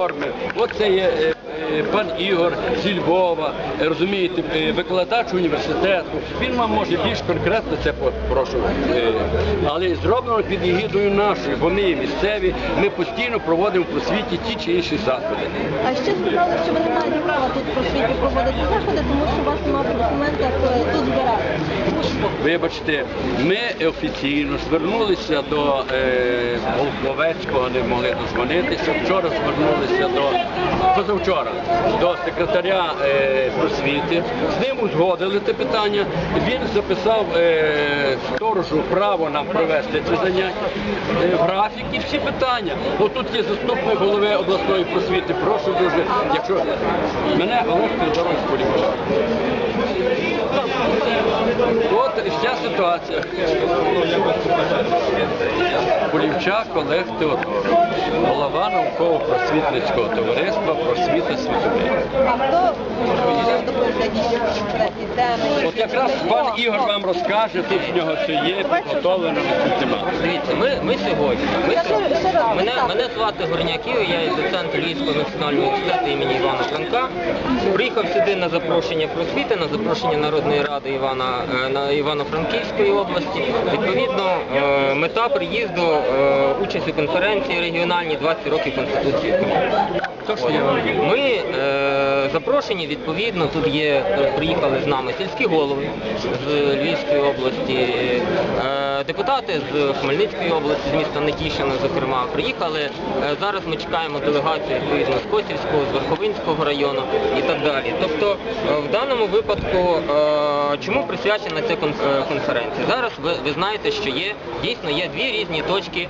Форми. От є е, е, пан Ігор зі Львова, е, розумієте, викладач університету. Він вам може більш конкретно це прошу. Але зроблено під егідою нашою, бо ми є місцеві, ми постійно проводимо в просвіті ті чи інші заходи. А ще сказали, що ви не маєте права тут по світі проводити заходи, тому що у вас немає в документах тут збирати. Вибачте, ми офіційно звернулися до Волковецького, не могли дозвонитися. Вчора звернулися до позавчора до секретаря е, просвіти. З ним узгодили це питання. Він записав е, сторожу право нам провести це заняття е, графік всі питання. Отут є заступник голови обласної просвіти. Прошу дуже, якщо мене Олег Федорович Полівчак. Ситуація. Полівчак Олег Теодорович, голова науково-просвітницького товариства просвіта світової. А хто допомогти? доповідати теми? От якраз пан Ігор вам розкаже, тут в нього все є, підготовлено. Дивіться, ми, ми сьогодні. Ми сьогодні. Мене, мене звати Горняк Ігор, я є доцент Львівського національного університету імені Івана Франка. Приїхав сюди на запрошення просвіти, на запрошення Народної ради Івана, е, на Івано-Франківської області. Відповідно, е, мета приїзду е, участь у конференції регіональній 20 років Конституції України. От. Ми е, запрошені, відповідно, тут є, е, приїхали з нами сільські голови з Львівської області, е, депутати з Хмельницької області, з міста Нетішина, зокрема, приїхали. Е, зараз ми чекаємо делегацію відповідно з Косівського, з Верховинського району і так далі. Тобто, е, в даному випадку, е, чому присвячена ця конференція? Зараз ви, ви знаєте, що є дійсно є дві різні точки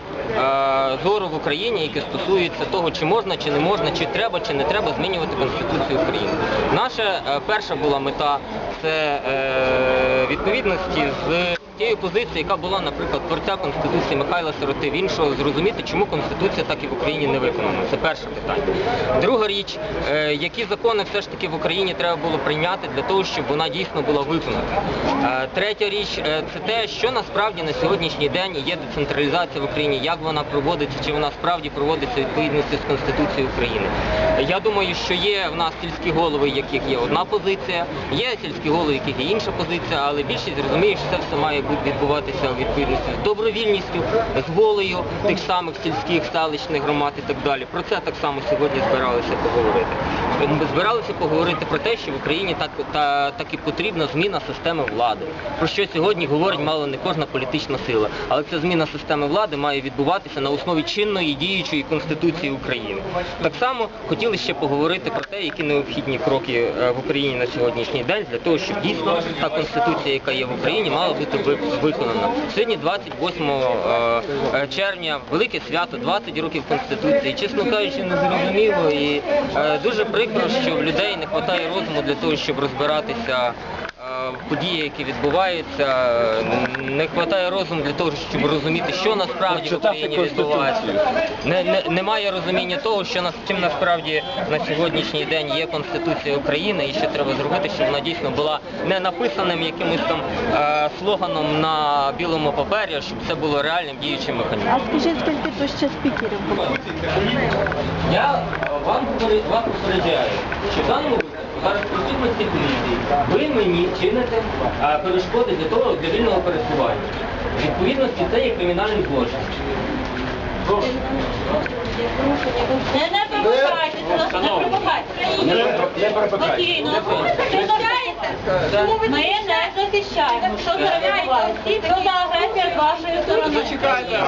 зору в Україні, які стосуються того, чи можна, чи не можна, чи треба, чи не треба змінювати Конституцію України. Наша перша була мета це відповідності з тією позицією, яка була, наприклад, творця Конституції Михайла Сироти, що зрозуміти, чому Конституція так і в Україні не виконана. Це перше питання. Друга річ, е, які закони все ж таки в Україні треба було прийняти для того, щоб вона дійсно була виконана. Е, Третя річ е, це те, що насправді на сьогоднішній день є децентралізація в Україні, як вона проводиться, чи вона справді проводиться відповідності з Конституцією України. Я думаю, що є в нас сільські голови, яких є одна позиція, є сільські голови, яких є інша позиція, але більшість розуміє, що це все має бути відбуватися у відповідності з добровільністю, з волею тих самих сільських селищних громад і так далі. Про це так само сьогодні збиралися поговорити. Збиралися поговорити про те, що в Україні так, та, так і потрібна зміна системи влади. Про що сьогодні говорить мало не кожна політична сила. Але ця зміна системи влади має відбуватися на основі чинної діючої Конституції України. Так само хотіли ще поговорити про те, які необхідні кроки е, в Україні на сьогоднішній день для того, щоб дійсно та конституція, яка є в Україні, мала бути ви- виконана. Сьогодні 28 е, е, червня, велике свято, 20 років Конституції. Чесно кажучи, не зрозуміло і е, дуже прикро, що в людей не вистачає розуму для того, щоб розбиратися. Події, які відбуваються, не вистачає розуму для того, щоб розуміти, що насправді в Україні відбувається. Не, не, немає розуміння того, що нас чим насправді на сьогоднішній день є Конституція України, і що треба зробити, щоб вона дійсно була не написаним якимось там е, слоганом на білому папері, а щоб це було реальним діючим механізмом. А скажіть, скільки тут ще спікерів було? Я вам вас попереджаю, що в даному зараз присутності ви мені чините перешкоди для того для вільного пересування. В відповідності це є кримінальний злочин. Прошу. Не, не пропускайте, не пропускайте. Не перепекайте. Спокійно. Що? Ми не захищаємо. Що заявляєте? Що за агресія з вашої сторони? Зачекайте?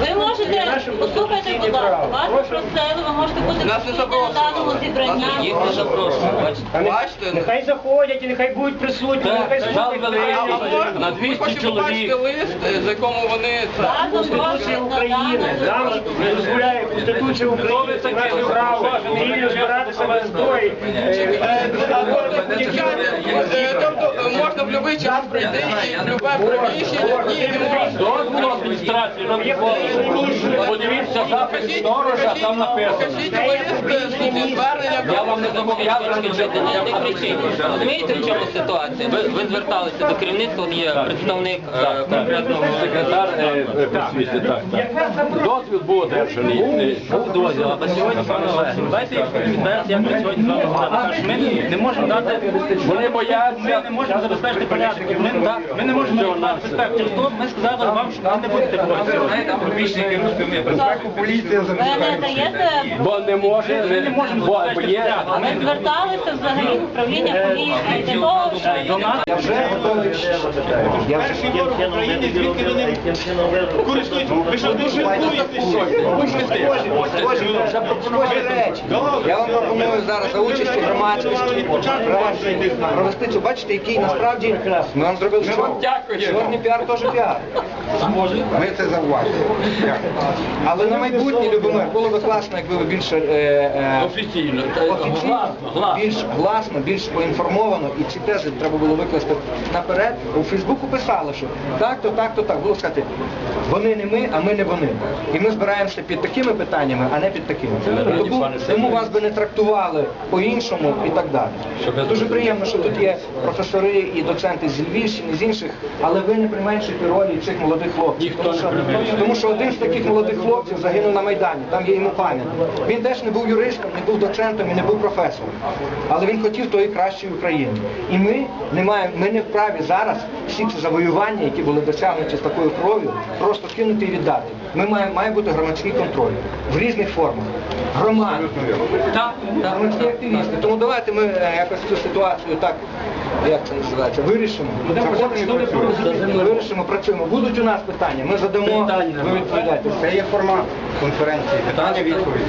Ви можете, послухайте, будь ласка, вас просили, ви можете бути Нас не присутні на даному зібранні. Їх не запрошую, бачите. Бачите, Нехай заходять і нехай будуть присутні, нехай слухають. великий, на Ми 200 чоловік. лист, е, з якому вони це. Разом Конституція на України нам даному дозволяє Конституція України, наше право вільно збиратися без зброї, Тобто можна в будь-який час прийти і любе приміщення і Дозвіл адміністрації Подивіться запис сторожа, там написано. Я вам не зобов'язаний. Розумієте, в чому ситуація? Ви, зверталися до керівництва, є представник конкретного Секретар просвіти, так. Дозвіл був одержаний. Був дозвіл, а сьогодні, пане Олег, давайте ми сьогодні з вами Ми не можемо дати, Вони бояться. ми не можемо забезпечити порядок, ми, ми не можемо дати безпеку. Ми сказали вам, що ви не будете. Ви не даєте Бо не може, Ми не можемо бо забезпечити є. порядок. Ми зверталися взагалі в управління поліції для того, До щоб нас Я вже готовий. Я вже перший ворог України, звідки вони користуються. Ви що дуже Схожі речі. Я вам пропоную зараз за участі громадськості преси провести цю. Бачите, який насправді ми вам зробили шоу. Сьогодні піар теж піар. Ми це зауважуємо. Але на майбутнє, Любомир, було б класно, якби ви більше е, е, Офіційно. офіційно, Гласно, гласно. більш гласно, більш поінформовано, і ці тези треба було викласти наперед. У Фейсбуку писали, що так-то, так-то, так. Було сказати, вони не ми, а ми не вони. І ми збираємося під такими питаннями, а не під такими. Тому, тому вас би не трактували по-іншому і так далі. Дуже приємно, що тут є професори і доценти з Львівщини, з інших, але ви не применшуєте ролі цих молодих хлопців. Ніхто тому, не що, тому що один з таких молодих хлопців загинув на Майдані, там є йому пам'ять. Він теж не був юристом, не був доцентом і не був професором. Але він хотів тої кращої України. І ми не маємо, ми не вправі зараз всі ці завоювання, які були досягнуті з такою кров'ю, просто кинути і віддати. Ми маємо має бути громадський контроль в різних формах. Громади, громадські активісти. Тому давайте ми е, якось цю ситуацію так, як це називається, вирішимо. Заходимо. Вирішимо, працюємо. Будуть у нас питання, ми задамо, ви відповідаєте. Це є формат конференції. Питання відповіді.